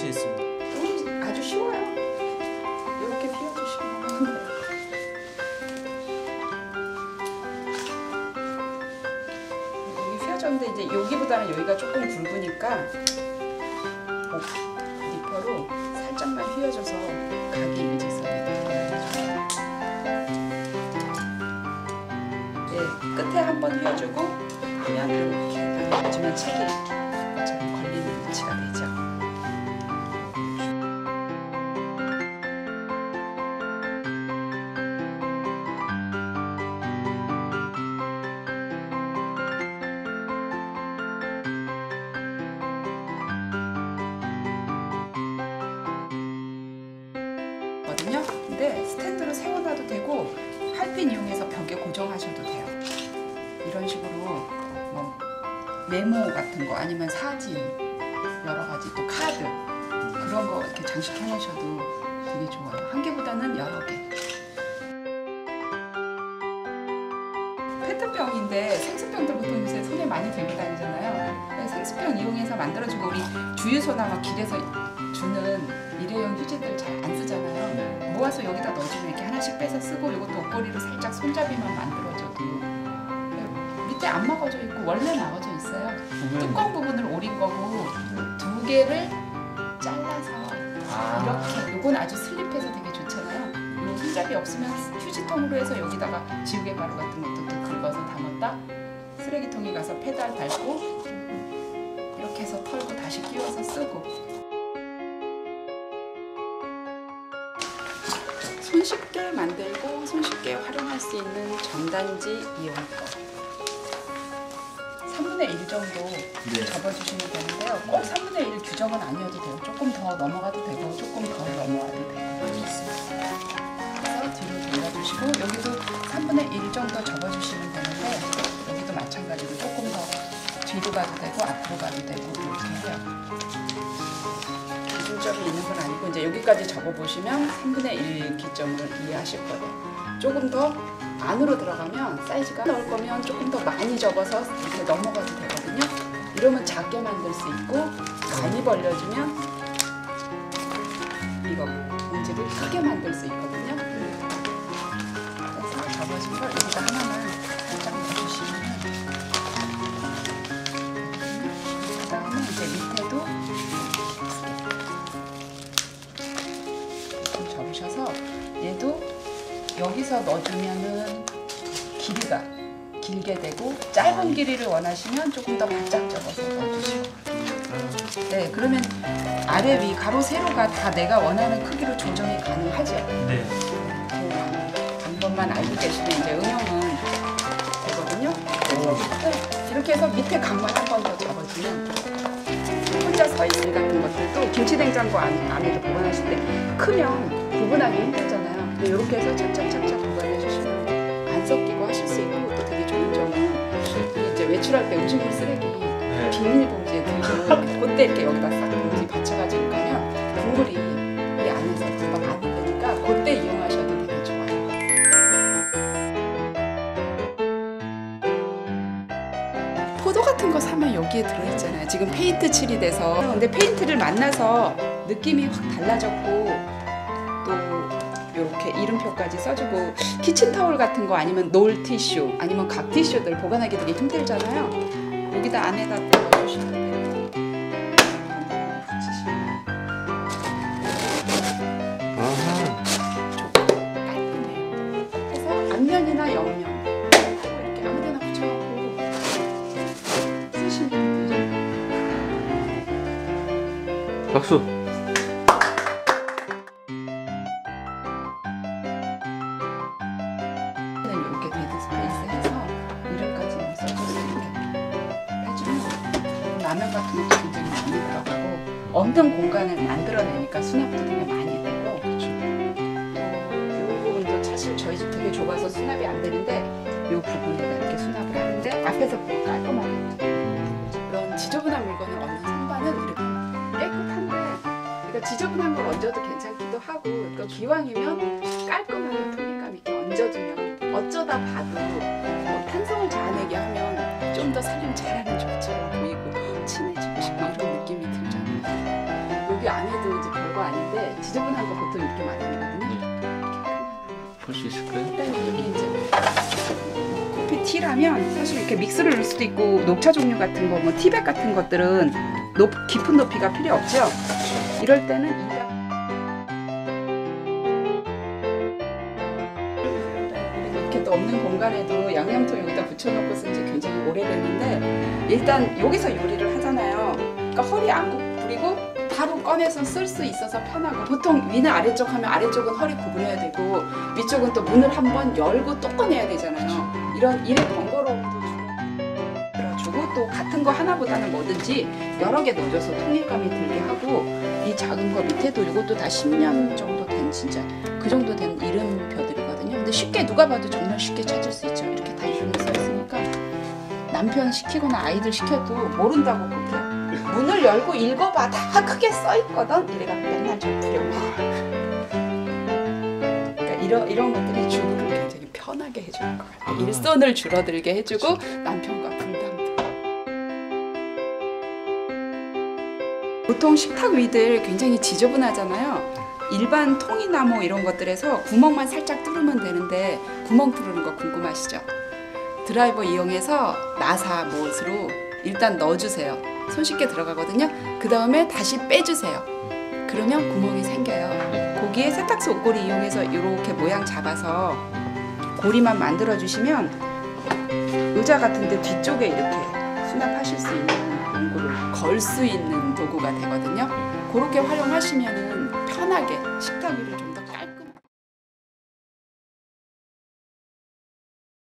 자신 있습니다. 음, 아주 쉬워요. 이렇게 하면 돼요. 여기 휘어졌는데 이제 여기보다는 여기가 조금 굵으니까 목 니퍼로 살짝만 휘어줘서 각이 일직선이 되게 네, 끝에 한 번 휘어주고 그냥 이렇게 휘어주면 책이 근데 스탠드로 세워놔도 되고 할핀 이용해서 벽에 고정하셔도 돼요. 이런 식으로 뭐 메모 같은 거 아니면 사진 여러 가지 또 카드 그런 거 이렇게 장식해 놓으셔도 되게 좋아요. 한 개보다는 여러 개. 페트병인데 생수병들 보통 요새 손에 많이 들고 다니잖아요. 근데 생수병 이용해서 만들어주고 우리 주유소나 막 길에서 주는 일회용 휴지들 잘 안 쓰잖아요. 모아서 여기다 넣어주면 이렇게 하나씩 빼서 쓰고 이것도 옷걸이로 살짝 손잡이만 만들어줘도. 밑에 안 막아져 있고 원래 막아져 있어요. 뚜껑 부분을 오린 거고 두 개를 잘라서 이렇게 요건 아주 슬립해서 되게 좋잖아요. 요 손잡이 없으면 휴지통으로 해서 여기다가 지우개 가루 같은 것도 또 긁어서 담았다. 쓰레기통에 가서 페달 밟고 이렇게 해서 털고 다시 끼워서 쓰고 손쉽게 만들고 손쉽게 활용할 수 있는 전단지 이용법 3분의 1 정도 네. 접어주시면 되는데요. 꼭 3분의 1 규정은 아니어도 돼요. 조금 더 넘어가도 되고 조금 덜 넘어가도 되고 그래서 뒤로 돌려주시고 여기도 3분의 1 정도 접어주시면 되는데 여기도 마찬가지로 조금 더 뒤로 가도 되고 앞으로 가도 되고 이렇게 해요. 이제 여기까지 접어보시면 3분의 1 기점을 이해하실 거예요. 조금 더 안으로 들어가면 사이즈가 넣을 거면 조금 더 많이 접어서 이렇게 넘어가도 되거든요. 이러면 작게 만들 수 있고 많이 벌려주면 이거 봉지를 크게 만들 수 있거든요. 그래서 접어진 걸 여기다 하나 여기서 넣어주면은 길이가 길게 되고 짧은 길이를 원하시면 조금 더 바짝 접어서 넣어주시고 네 그러면 아래 위 가로 세로가 다 내가 원하는 크기로 조정이 가능하죠? 네. 그 방법만 알고 계시면 이제 응용은 되거든요. 네, 이렇게 해서 밑에 각만 한 번 더 잡아주면 혼자 서 있을 같은 것들도 김치냉장고 안, 안에도 보관하실 때 크면 구분하기 힘들잖 근데 이렇게 해서 착착착착 보관해 주시면 안 섞이고 하실 수 있고 또 되게 좋은 점은 이제 외출할 때 음식물 쓰레기 네. 비닐봉지에 들고 그때 이렇게 여기다 싹 봉지 받쳐가지고 가면 국물이 이 안에서 금방 안 되니까 그때 이용하셔도 되게 좋아요. 포도 같은 거 사면 여기에 들어있잖아요. 지금 페인트 칠이 돼서. 근데 페인트를 만나서 느낌이 확 달라졌고 또 이렇게 이름표까지 써주고 키친타올 같은 거 아니면 놀 티슈 아니면 각 티슈들 보관하기 되게 힘들잖아요. 여기다 안에다 넣어주시면 돼요. 박수. 없는 공간을 만들어내니까 수납도 되게 많이 되고. 또이 부분도 사실 저희 집 되게 좁아서 수납이 안 되는데 이 부분에다 이렇게 수납을 하는데 앞에서 보고 깔끔하게 그런 지저분한 물건을 얹는 선반은 이렇게 깨끗한데 그러니까 지저분한 걸 얹어도 괜찮기도 하고 그러니까 기왕이면 깔끔하게 통일감 있게 얹어주면 어쩌다 봐도 뭐 탄성을 자아내게 하면 좀 더 살림 잘하는 조처럼 보이고 친해지 마당이거든요. 볼 수 있을까요? 여기 이제 커피 티라면 사실 이렇게 믹스를 넣을 수도 있고 녹차 종류 같은 거, 뭐 티백 같은 것들은 높, 깊은 높이가 필요 없죠. 이럴 때는 이렇게 또 없는 공간에도 양념통 여기다 붙여놓고 쓴 지 굉장히 오래됐는데 일단 여기서 요리를 하잖아요. 그러니까 허리 안 구부리고 바로 꺼내서 쓸 수 있어서 편하고 보통 위나 아래쪽 하면 아래쪽은 허리 구부려야 되고 위쪽은 또 문을 한번 열고 또 꺼내야 되잖아요. 이런 일의 번거로움도 줄어주고 또 같은 거 하나보다는 뭐든지 여러 개 넣어줘서 통일감이 들게 하고 이 작은 거 밑에도 이것도 다 10년 정도 된 진짜 그 정도 된 이름표들이거든요. 근데 쉽게 누가 봐도 정말 쉽게 찾을 수 있죠. 이렇게 다 이름이 써 있으니까 남편 시키거나 아이들 시켜도 모른다고 그렇게 문을 열고 읽어봐 다 크게 써 있거든. 이래가 맨날 좀 부려워. 그러니까 이런 이런 것들이 주부를 굉장히 편하게 해주는 것 같아요. 아. 일손을 줄어들게 해주고 남편과 분담도. 보통 식탁 위들 굉장히 지저분하잖아요. 일반 통이나 뭐 이런 것들에서 구멍만 살짝 뚫으면 되는데 구멍 뚫는 거 궁금하시죠? 드라이버 이용해서 나사 못으로 일단 넣어주세요. 손쉽게 들어가거든요. 그 다음에 다시 빼주세요. 그러면 구멍이 생겨요. 거기에 세탁소 옷고리 이용해서 이렇게 모양 잡아서 고리만 만들어 주시면 의자 같은데 뒤쪽에 이렇게 수납하실 수 있는 공구를 걸 수 있는 도구가 되거든요. 그렇게 활용하시면 편하게 식탁 위를 좀